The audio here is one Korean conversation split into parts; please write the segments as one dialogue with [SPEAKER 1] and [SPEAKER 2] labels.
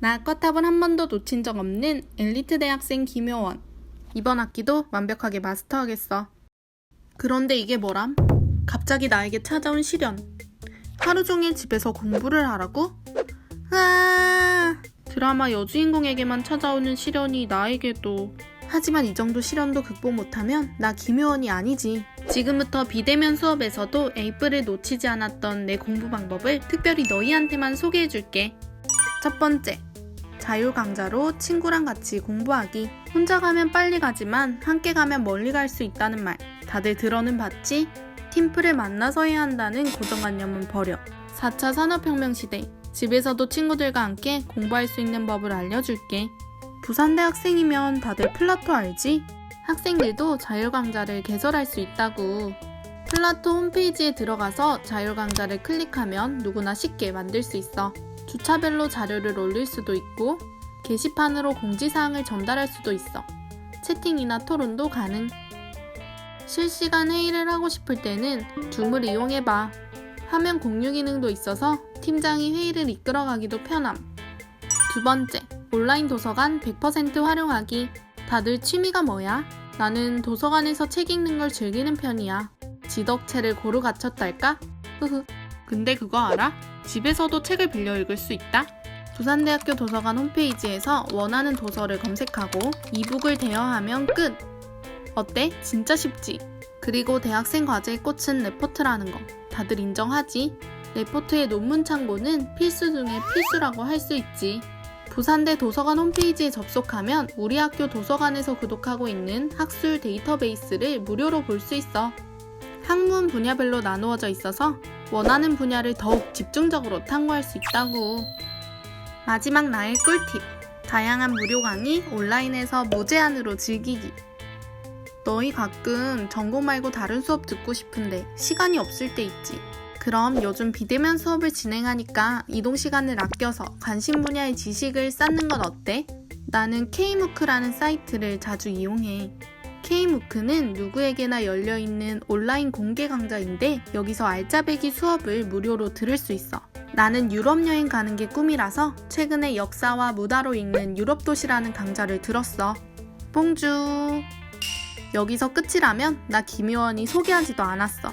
[SPEAKER 1] 나 껏탑을 한 번도 놓친 적 없는 엘리트 대학생 김효원. 이번 학기도 완벽하게 마스터하겠어. 그런데 이게 뭐람? 갑자기 나에게 찾아온 시련. 하루 종일 집에서 공부를 하라고? 아, 드라마 여주인공에게만 찾아오는 시련이 나에게도. 하지만 이 정도 시련도 극복 못하면 나 김효원이 아니지. 지금부터 비대면 수업에서도 에이프를 놓치지 않았던 내 공부 방법을 특별히 너희한테만 소개해줄게. 첫 번째, 자유 강좌로 친구랑 같이 공부하기. 혼자 가면 빨리 가지만 함께 가면 멀리 갈 수 있다는 말. 다들 들어는 봤지? 팀플을 만나서 해야 한다는 고정관념은 버려. 4차 산업혁명 시대. 집에서도 친구들과 함께 공부할 수 있는 법을 알려줄게. 부산대 학생이면 다들 플라토 알지? 학생들도 자율강좌를 개설할 수 있다고. 플라토 홈페이지에 들어가서 자율강좌를 클릭하면 누구나 쉽게 만들 수 있어. 주차별로 자료를 올릴 수도 있고, 게시판으로 공지사항을 전달할 수도 있어. 채팅이나 토론도 가능. 실시간 회의를 하고 싶을 때는 줌을 이용해봐. 화면 공유 기능도 있어서 팀장이 회의를 이끌어가기도 편함. 두 번째, 온라인 도서관 100% 활용하기. 다들 취미가 뭐야? 나는 도서관에서 책 읽는 걸 즐기는 편이야. 지덕체를 고루 갖췄달까? 흐흐. 근데 그거 알아? 집에서도 책을 빌려 읽을 수 있다? 부산대학교 도서관 홈페이지에서 원하는 도서를 검색하고 이북을 대여하면 끝! 어때? 진짜 쉽지? 그리고 대학생 과제의 꽃은 레포트라는 거. 다들 인정하지? 레포트의 논문 참고는 필수 중에 필수라고 할 수 있지. 부산대 도서관 홈페이지에 접속하면 우리 학교 도서관에서 구독하고 있는 학술 데이터베이스를 무료로 볼 수 있어. 학문 분야별로 나누어져 있어서 원하는 분야를 더욱 집중적으로 탐구할 수 있다고. 마지막 나의 꿀팁. 다양한 무료 강의 온라인에서 무제한으로 즐기기. 너희 가끔 전공 말고 다른 수업 듣고 싶은데 시간이 없을 때 있지. 그럼 요즘 비대면 수업을 진행하니까 이동 시간을 아껴서 관심 분야의 지식을 쌓는 건 어때? 나는 K무크라는 사이트를 자주 이용해. K무크는 누구에게나 열려있는 온라인 공개 강좌인데 여기서 알짜배기 수업을 무료로 들을 수 있어. 나는 유럽 여행 가는 게 꿈이라서 최근에 역사와 문화로 읽는 유럽 도시라는 강좌를 들었어. 뽕주. 여기서 끝이라면 나 김효원이 소개하지도 않았어.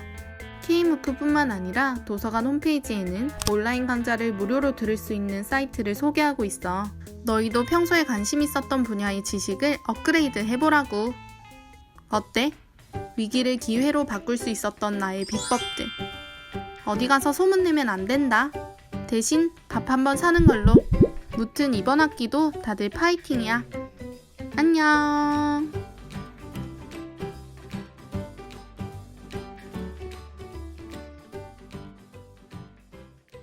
[SPEAKER 1] K무크뿐만 아니라 도서관 홈페이지에는 온라인 강좌를 무료로 들을 수 있는 사이트를 소개하고 있어. 너희도 평소에 관심 있었던 분야의 지식을 업그레이드 해보라고. 어때? 위기를 기회로 바꿀 수 있었던 나의 비법들. 어디 가서 소문내면 안 된다. 대신 밥 한번 사는 걸로. 무튼 이번 학기도 다들 파이팅이야. 안녕.